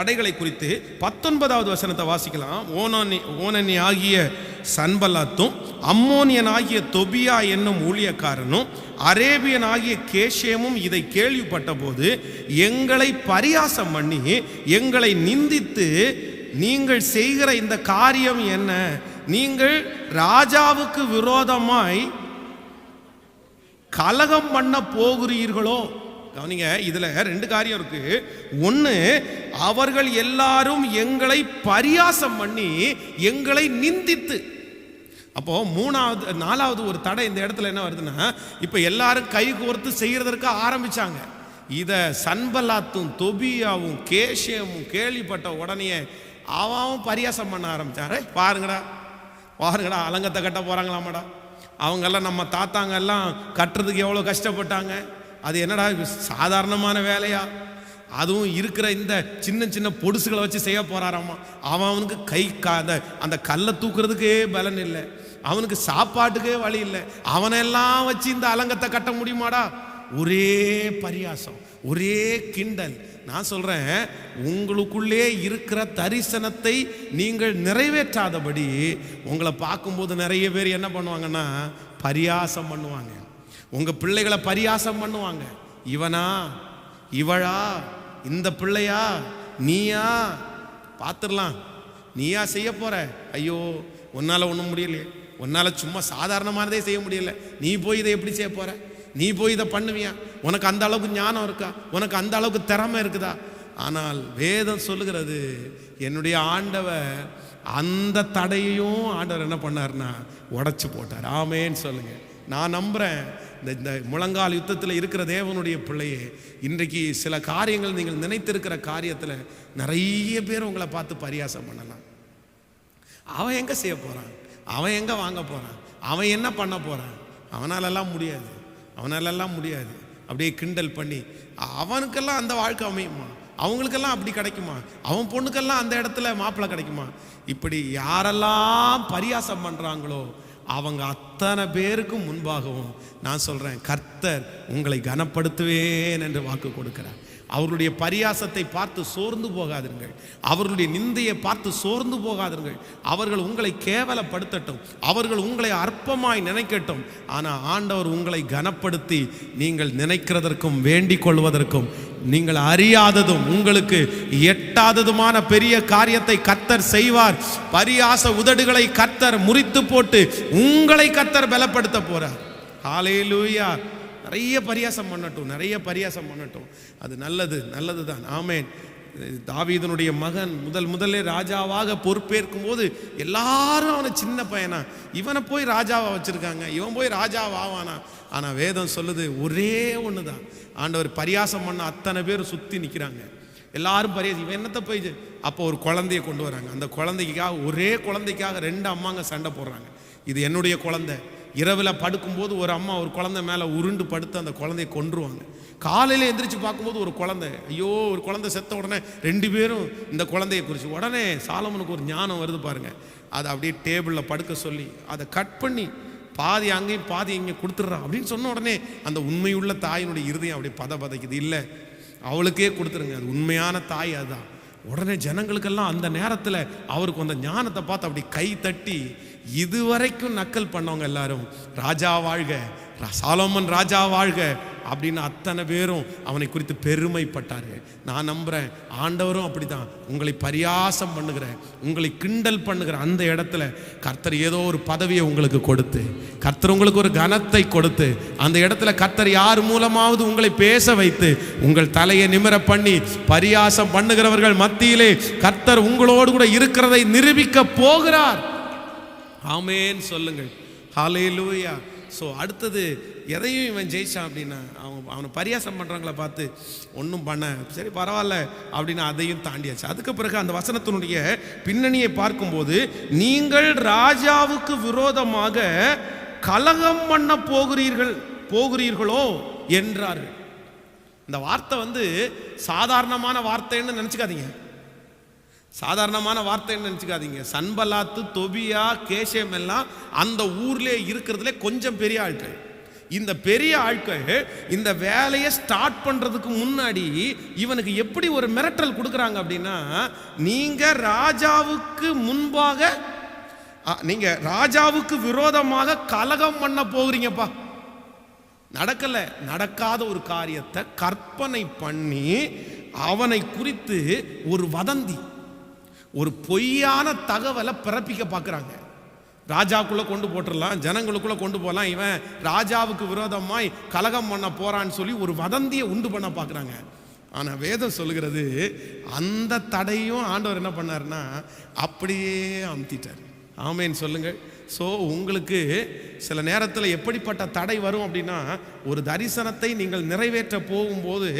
தடைகளை குறித்து பத்தொன்பதாவது வசனத்தை வாசிக்கலாம். ஓனனி ஓனனி ஆகிய சன்பல்லாத்தும் அம்மோனியன் ஆகிய தொபியா என்னும் ஊழியக்காரனும் அரேபியன் ஆகிய கேஷேமும் இதை கேள்விப்பட்ட போது எங்களை பரியாசம் பண்ணி எங்களை நிந்தித்து நீங்கள் செய்கிற இந்த காரியம் என்ன? நீங்கள் ராஜாவுக்கு விரோதமாய் கலகம் பண்ண போகிறீர்களோ? கவனிங்க இதில் ரெண்டு காரியம் இருக்கு. ஒன்று அவர்கள் எல்லாரும் எங்களை பரியாசம் பண்ணி எங்களை நிந்தித்து. அப்போ மூணாவது நாலாவது ஒரு தடை இந்த இடத்துல என்ன வருதுன்னா இப்போ எல்லாரும் கை கோர்த்து செய்கிறதற்கு ஆரம்பிச்சாங்க. இதை சன்பலாத்தும் தொபியாவும் கேஷியமும் கேள்விப்பட்ட உடனே அவன் பரியாசம் பண்ண ஆரம்பிச்சான். பாருங்கடா பாருங்கடா அலங்கத்தை கட்ட போறாங்களாமாடா. அவங்கெல்லாம் நம்ம தாத்தாங்க எல்லாம் கட்டுறதுக்கு எவ்வளோ கஷ்டப்பட்டாங்க. அது என்னடா சாதாரணமான வேலையா? அதுவும் இருக்கிற இந்த சின்ன சின்ன பொடுசுகளை வச்சு செய்ய போறாராமா? அவன் அவனுக்கு கை கா அந்த அந்த கல்லை தூக்குறதுக்கே பலன் இல்லை. அவனுக்கு சாப்பாட்டுக்கே வழி இல்லை. அவனெல்லாம் வச்சு இந்த அலங்கத்தை கட்ட முடியுமாடா? ஒரே பரியாசம் ஒரே கிண்டல். நான் சொல்கிறேன் உங்களுக்குள்ளே இருக்கிற தரிசனத்தை நீங்கள் நிறைவேற்றாதபடி உங்களை பார்க்கும்போது நிறைய பேர் என்ன பண்ணுவாங்கன்னா பரியாசம் பண்ணுவாங்க. உங்கள் பிள்ளைகளை பரியாசம் பண்ணுவாங்க. இவனா? இவளா? இந்த பிள்ளையா? நீயா? பார்த்துடலாம் நீயா செய்ய போகிற ஐயோ உன்னால் ஒன்றும் முடியலையே. உன்னால் சும்மா சாதாரணமானதே செய்ய முடியல. நீ போய் இதை எப்படி செய்ய போகிற நீ போய் இதை பண்ணுவியா? உனக்கு அந்த அளவுக்கு ஞானம் இருக்கா? உனக்கு அந்த அளவுக்கு திறமை இருக்குதா? ஆனால் வேதம் சொல்லுகிறது என்னுடைய ஆண்டவர் அந்த தடையையும் ஆண்டவர் என்ன பண்ணார்னா உடச்சி போட்டார். ஆமேன்னு சொல்லுங்கள் நான் நம்புறேன். இந்த இந்த முழங்கால் யுத்தத்தில் இருக்கிற தேவனுடைய பிள்ளையே இன்றைக்கு சில காரியங்கள் நீங்கள் நினைத்திருக்கிற காரியத்தில் நிறைய பேர் உங்களை பார்த்து பரியாசம் பண்ணலாம். அவன் எங்கே செய்ய போகிறான் அவன் எங்கே வாங்க போகிறான் அவன் என்ன பண்ண போகிறான் அவனாலெல்லாம் முடியாது. அவனாலெல்லாம் முடியாது. அப்படியே கிண்டல் பண்ணி அவனுக்கெல்லாம் அந்த வாழ்க்கை அமையுமா? அவங்களுக்கெல்லாம் அப்படி கிடைக்குமா? அவன் பொண்ணுக்கெல்லாம் அந்த இடத்துல மாப்பிள்ளை கிடைக்குமா? இப்படி யாரெல்லாம் பரியாசம் பண்ணுறாங்களோ அவங்க அத்தனை பேருக்கும் முன்பாகவும் நான் சொல்கிறேன் கர்த்தர் உங்களை கனப்படுத்துவேன் என்று வாக்கு கொடுக்கிறார். அவர்களுடைய பரியாசத்தை பார்த்து சோர்ந்து போகாதீர்கள் அவர்களுடைய நிந்தையை பார்த்து சோர்ந்து போகாதீர்கள் அவர்கள் உங்களை கேவலப்படுத்தட்டும். அவர்கள் உங்களை அற்பமாய் நினைக்கட்டும். ஆனால் ஆண்டவர் உங்களை கனப்படுத்தி நீங்கள் நினைக்கிறதற்கும் வேண்டிக் கொள்வதற்கும் நீங்கள் அறியாததும் உங்களுக்கு எட்டாததுமான பெரிய காரியத்தை கத்தர் செய்வார். பரியாச உதடுகளை கத்தர் முறித்து போட்டு உங்களை கத்தர் பலப்படுத்த போறார். ஹalleluya. நிறைய பரியாசம் பண்ணட்டும் நிறைய பரியாசம் பண்ணட்டும். அது நல்லது நல்லது தான் ஆமேன். தாவீதனுடைய மகன் முதல் முதலே ராஜாவாக பொறுப்பேற்கும் போது எல்லாரும் அவனை சின்ன பையனா. இவனை போய் ராஜாவாக வச்சுருக்காங்க இவன் போய் ராஜாவாவானா ஆனால் வேதம் சொல்லுது ஒரே ஒன்று தான் ஆண்டவர் பரியாசம் பண்ண அத்தனை பேர் சுற்றி நிற்கிறாங்க எல்லாரும் பரியாசம் இவன் என்னத்தை போய் அப்போ ஒரு குழந்தைய கொண்டு வராங்க. அந்த குழந்தைக்காக ஒரே குழந்தைக்காக ரெண்டு அம்மாங்க சண்டை போடுறாங்க. இது என்னுடைய குழந்தை. இரவில் படுக்கும்போது ஒரு அம்மா ஒரு குழந்தை மேலே உருண்டு படுத்து அந்த குழந்தைய கொன்றுவாங்க. காலையில் எந்திரிச்சு பார்க்கும்போது ஒரு குழந்தை. ஐயோ ஒரு குழந்தை செத்த உடனே ரெண்டு பேரும் இந்த குழந்தையை குறித்து உடனே சாலமனுக்கு ஒரு ஞானம் வருது பாருங்கள் அதை அப்படியே டேபிளில் படுக்க சொல்லி அதை கட் பண்ணி பாதி அங்கேயும் பாதி இங்கே கொடுத்துட்றான் அப்படின்னு சொன்ன உடனே அந்த உண்மையுள்ள தாயினுடைய இருதயம் அப்படியே பத பதைக்குது இல்லை அவளுக்கே கொடுத்துருங்க. அது உண்மையான தாய் அதுதான். உடனே ஜனங்களுக்கெல்லாம் அந்த நேரத்தில் அவருக்கு அந்த ஞானத்தை பார்த்து அப்படி கை தட்டி இதுவரைக்கும் நக்கல் பண்ணவங்க எல்லாரும் ராஜா வாழ்க சாலோமன் ராஜா வாழ்க அப்படின்னு அத்தனை பேரும் அவனை குறித்து பெருமைப்பட்டார்கள். நான் நம்புறேன் ஆண்டவரும் அப்படிதான் உங்களை பரியாசம் பண்ணுகிற உங்களை கிண்டல் பண்ணுகிற அந்த இடத்துல கர்த்தர் ஏதோ ஒரு பதவியை உங்களுக்கு கொடுத்து கர்த்தர் உங்களுக்கு ஒரு கனத்தை கொடுத்து அந்த இடத்துல கர்த்தர் யார் மூலமாவது உங்களை பேச வைத்து உங்கள் தலையை நிமிர பண்ணி பரியாசம் பண்ணுகிறவர்கள் மத்தியிலே கர்த்தர் உங்களோடு கூட இருக்கிறதை நிரூபிக்க போகிறார். ஆமேன்னு சொல்லுங்கள். ஹalleluya. ஸோ அடுத்தது எதையும் இவன் ஜெயிச்சான் அப்படின்னா அவன் அவனை பரியாசம் பண்ணுறாங்கள பார்த்து ஒன்றும் பண்ண. சரி பரவாயில்ல. அப்படின்னு அதையும் தாண்டியாச்சு. அதுக்கு பிறகு அந்த வசனத்தினுடைய பின்னணியை பார்க்கும்போது நீங்கள் ராஜாவுக்கு விரோதமாக கலகம் பண்ண போகிறீர்கள் போகிறீர்களோ? என்றார்கள். இந்த வார்த்தை வந்து சாதாரணமான வார்த்தைன்னு நினச்சிக்காதீங்க. சாதாரணமான வார்த்தைன்னு நினச்சிக்காதீங்க. சன்பலாத்து தொபியா கேஷம் எல்லாம் அந்த ஊர்லே இருக்கிறதுல கொஞ்சம் பெரிய ஆட்கள். இந்த பெரிய ஆட்கள் இந்த வேலையை ஸ்டார்ட் பண்ணுறதுக்கு முன்னாடி இவனுக்கு எப்படி ஒரு மிரட்டல் கொடுக்குறாங்க அப்படின்னா நீங்கள் ராஜாவுக்கு முன்பாக நீங்கள் ராஜாவுக்கு விரோதமாக கலகம் பண்ண போகிறீங்கப்பா. நடக்கலை. நடக்காத ஒரு காரியத்தை கற்பனை பண்ணி அவனை குறித்து ஒரு வதந்தி. ஒரு பொய்யான தகவலை பிறப்பிக்க பார்க்குறாங்க. ராஜாக்குள்ளே கொண்டு போட்டுடலாம் ஜனங்களுக்குள்ளே கொண்டு போகலாம் இவன் ராஜாவுக்கு விரோதமாய் கலகம் பண்ண போகிறான்னு சொல்லி ஒரு வதந்தியை உண்டு பண்ண பார்க்குறாங்க. ஆனால் வேதம் சொல்லுகிறது அந்த தடையும் ஆண்டவர் என்ன பண்ணாருன்னா அப்படியே அமுத்திட்டார். ஆமேன்னு சொல்லுங்கள். ஸோ உங்களுக்கு சில நேரத்தில் எப்படிப்பட்ட தடை வரும் அப்படின்னா ஒரு தரிசனத்தை நீங்கள் நிறைவேற்ற போகும்போது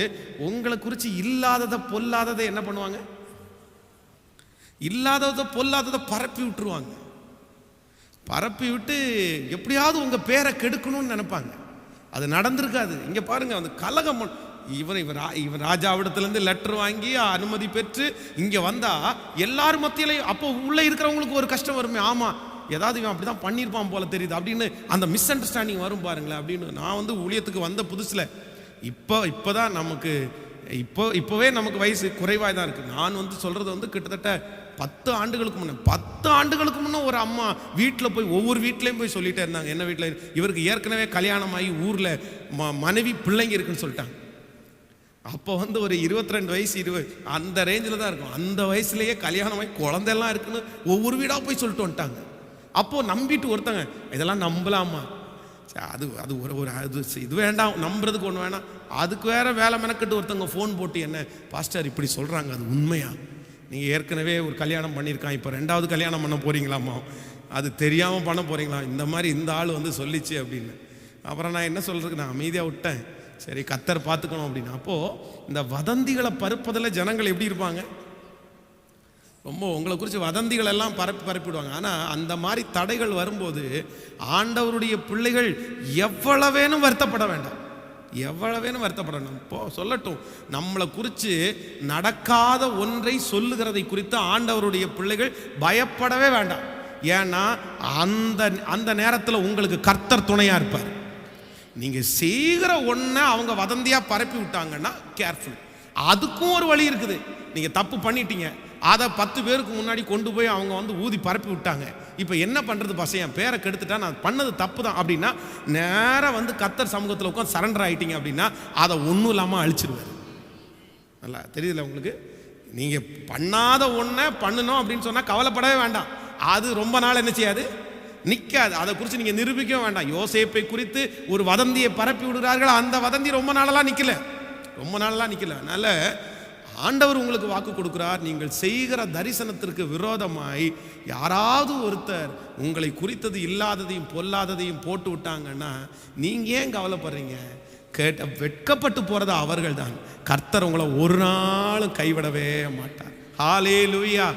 உங்களை குறித்து இல்லாததை பொல்லாததை என்ன பண்ணுவாங்க? இல்லாததை பொல்லாததை பரப்பி விட்டுருவாங்க. பரப்பி விட்டு எப்படியாவது உங்கள் பேரை கெடுக்கணும்னு நினைப்பாங்க. அது நடந்திருக்காது. இங்கே பாருங்க அந்த கலகம் இவன் இவன் இவன் ராஜாவிடத்துலேருந்து லெட்டர் வாங்கி அனுமதி பெற்று இங்கே வந்தால் எல்லார் மத்தியிலையும் அப்போ உள்ளே இருக்கிறவங்களுக்கு ஒரு கஷ்டம் வருமே. ஆமாம் ஏதாவது இவன் அப்படி தான் பண்ணியிருப்பான் போல தெரியுது அப்படின்னு அந்த மிஸ் அண்டர்ஸ்டாண்டிங் வரும் பாருங்களேன் அப்படின்னு நான் வந்து ஊழியத்துக்கு வந்த புதுசில் இப்போ இப்போ தான் நமக்கு இப்போ இப்போவே நமக்கு வயசு குறைவாக தான் இருக்குது நான் வந்து சொல்கிறது வந்து கிட்டத்தட்ட பத்து ஆண்டுகளுக்கு முன்னே பத்து ஆண்டுகளுக்கு முன்னே ஒரு அம்மா வீட்டில் போய் ஒவ்வொரு வீட்லேயும் போய் சொல்லிட்டே இருந்தாங்க. என்ன வீட்டில் இவருக்கு ஏற்கனவே கல்யாணம் ஆகி ஊரில் ம மனைவி பிள்ளைங்க இருக்குன்னு சொல்லிட்டாங்க. அப்போ வந்து ஒரு 22 ரெண்டு வயசு இருபது அந்த ரேஞ்சில் தான் இருக்கும். அந்த வயசுலேயே கல்யாணமாகி குழந்தையெல்லாம் இருக்குன்னு ஒவ்வொரு வீடாக போய் சொல்லிட்டு வந்துட்டாங்க. அப்போது நம்பிட்டு ஒருத்தங்க இதெல்லாம் நம்பலாமா? அது அது ஒரு ஒரு அது இது வேண்டாம் நம்புறதுக்கு ஒன்று வேணாம். அதுக்கு வேற வேலை மெனக்கட்டு ஒருத்தவங்க ஃபோன் போட்டு என்ன பாஸ்டர் இப்படி சொல்கிறாங்க அது உண்மையா? நீங்கள் ஏற்கனவே ஒரு கல்யாணம் பண்ணியிருக்கான் இப்போ ரெண்டாவது கல்யாணம் பண்ண போகிறீங்களாமா அது தெரியாமல் பண்ண போகிறீங்களா இந்த மாதிரி இந்த ஆள் வந்து சொல்லிச்சு அப்படின்னு. அப்புறம் நான் என்ன சொல்கிறதுக்கு நான் அமைதியாக விட்டேன். சரி கத்தர் பார்த்துக்கணும் அப்படின்னு. அப்போது இந்த வதந்திகளை பருப்பதில் ஜனங்கள் எப்படி இருப்பாங்க? ரொம்ப உங்களை குறித்து வதந்திகள் எல்லாம் பரப்பி பரப்பிடுவாங்க. ஆனால் அந்த மாதிரி தடைகள் வரும்போது ஆண்டவருடைய பிள்ளைகள் எவ்வளவேனும் வருத்தப்பட வேண்டாம். எவ்வளவேனும் வருத்தப்பட வேண்டாம். இப்போ சொல்லட்டும். நம்மளை குறித்து நடக்காத ஒன்றை சொல்லுகிறதை குறித்து ஆண்டவருடைய பிள்ளைகள் பயப்படவே வேண்டாம். ஏன்னா அந்த அந்த நேரத்தில் உங்களுக்கு கர்த்தர் துணையாக இருப்பார். நீங்கள் செய்கிற ஒன்றை அவங்க வதந்தியாக பரப்பி விட்டாங்கன்னா கேர்ஃபுல் அதுக்கும் ஒரு வழி இருக்குது. நீங்கள் தப்பு பண்ணிட்டீங்க. அதை பத்து பேருக்கு முன்னாடி கொண்டு போய் அவங்க வந்து ஊதி பரப்பி விட்டாங்க. இப்போ என்ன பண்ணுறது பசையன் பேரை கெடுத்துட்டா நான் பண்ணது தப்பு தான். அப்படின்னா நேராக வந்து கத்தர் சமூகத்தில் உட்காந்து சரண்டர் ஆகிட்டீங்க அப்படின்னா அதை ஒன்றும் இல்லாமல் அழிச்சிருவார். நல்லா தெரியுதுல உங்களுக்கு? நீங்கள் பண்ணாத ஒன்றை பண்ணணும் அப்படின்னு சொன்னால் கவலைப்படவே வேண்டாம். அது ரொம்ப நாள் என்ன செய்யாது? நிற்காது அதை குறித்து நீங்கள் நிரூபிக்கவே வேண்டாம். யோசேப்பை குறித்து ஒரு வதந்தியை பரப்பி விடுகிறார்கள். அந்த வதந்தி ரொம்ப நாளெல்லாம் நிற்கல ரொம்ப நாளெலாம் நிற்கல அதனால் ஆண்டவர் உங்களுக்கு வாக்கு கொடுக்கிறார். நீங்கள் செய்கிற தரிசனத்திற்கு விரோதமாய் யாராவது ஒருத்தர் உங்களை குறித்தது இல்லாததையும் பொல்லாததையும் போட்டு விட்டாங்கன்னா நீங்கள் ஏன் கவலைப்படுறீங்க? கேட்ட வெட்கப்பட்டு போகிறது அவர்கள் தான். கர்த்தர் உங்களை ஒரு நாளும் கைவிடவே மாட்டார். ஹாலே லூயா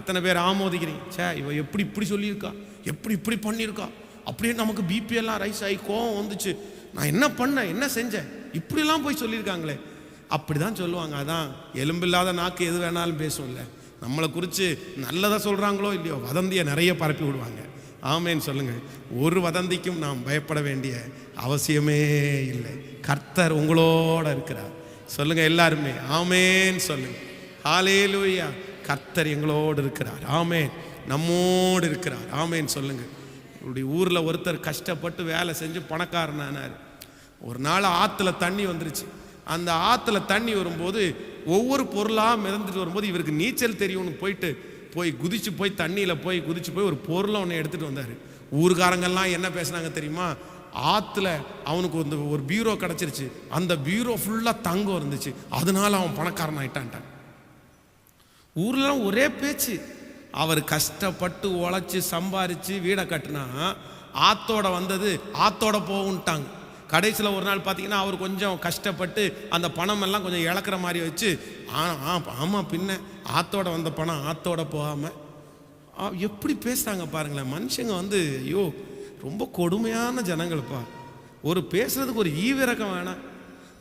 எத்தனை பேர் ஆமோதிக்கிறீங்க? சே இவ எப்படி இப்படி சொல்லியிருக்கா? எப்படி இப்படி பண்ணியிருக்கா? அப்படியே நமக்கு பிபி எல்லாம் ரைஸ் ஆகி கோவம் வந்துச்சு. நான் என்ன பண்ணேன்? என்ன செஞ்சேன்? இப்படிலாம் போய் சொல்லியிருக்காங்களே. அப்படி தான் சொல்லுவாங்க. அதான் எலும்பில்லாத நாக்கு எது வேணாலும் பேசும்ல. நம்மளை குறித்து நல்லதாக சொல்கிறாங்களோ இல்லையோ வதந்தியை நிறைய பரப்பி விடுவாங்க. ஆமேன்னு சொல்லுங்கள். ஒரு வதந்திக்கும் நாம் பயப்பட வேண்டிய அவசியமே இல்லை. கர்த்தர் உங்களோட இருக்கிறார். சொல்லுங்க எல்லாருமே ஆமேன்னு சொல்லுங்கள். ஹாலே லூயா கர்த்தர் எங்களோடு இருக்கிறார். ஆமேன். நம்மோடு இருக்கிறார். ஆமேன்னு சொல்லுங்கள். உங்களுடைய ஊரில் ஒருத்தர் கஷ்டப்பட்டு வேலை செஞ்சு பணக்காரனானார். ஒரு நாள் ஆற்றுல தண்ணி வந்துருச்சு. அந்த ஆற்றுல தண்ணி வரும்போது ஒவ்வொரு பொருளாக மிதந்துட்டு வரும்போது இவருக்கு நீச்சல் தெரியும்னு போயிட்டு போய் குதிச்சு போய் தண்ணியில் போய் குதிச்சு போய் ஒரு பொருளை ஒன்று எடுத்துகிட்டு வந்தார். ஊர்காரங்கெல்லாம் என்ன பேசுனாங்க தெரியுமா? ஆற்றுல அவனுக்கு வந்து ஒரு பீரோ கிடச்சிருச்சு. அந்த பீரோ ஃபுல்லாக தங்கம் இருந்துச்சு. அதனால அவன் பணக்காரன் ஆயிட்டான்ட்டான். ஊர்லாம் ஒரே பேச்சு. அவர் கஷ்டப்பட்டு உழைச்சி சம்பாரித்து வீடை கட்டினா ஆத்தோட வந்தது ஆத்தோட போகுன்ட்டாங்க கடைசியில் ஒரு நாள் பார்த்தீங்கன்னா அவர் கொஞ்சம் கஷ்டப்பட்டு அந்த பணம் எல்லாம் கொஞ்சம் இழக்கிற மாதிரி வச்சு ஆ ஆ ஆமாம் பின்ன ஆத்தோட வந்த பணம் ஆத்தோட போகாமல் எப்படி பேசுகிறாங்க பாருங்களேன். மனுஷங்க வந்து ஐயோ ரொம்ப கொடுமையான ஜனங்கள்ப்பா. ஒரு பேசுறதுக்கு ஒரு ஈவிரக்கம் வேணாம்.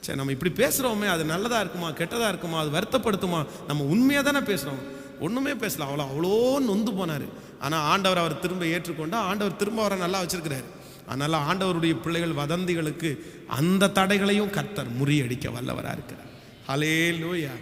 சரி நம்ம இப்படி பேசுகிறோமே அது நல்லதாக இருக்குமா கெட்டதாக இருக்குமா அது வருத்தப்படுத்துமா நம்ம உண்மையாக தானே பேசுகிறோம் ஒன்றுமே பேசல. அவ்வளோ அவ்வளோ நொந்து போனார். ஆனால் ஆண்டவர் அவர் திரும்ப ஏற்றுக்கொண்டா ஆண்டவர் திரும்ப அவரை நல்லா வச்சுருக்கிறாரு. அதனால் ஆண்டவருடைய பிள்ளைகள் வதந்திகளுக்கு அந்த தடைகளையும் கர்த்தர் முறியடிக்க வல்லவராக இருக்கிறார். ஹலே லோயா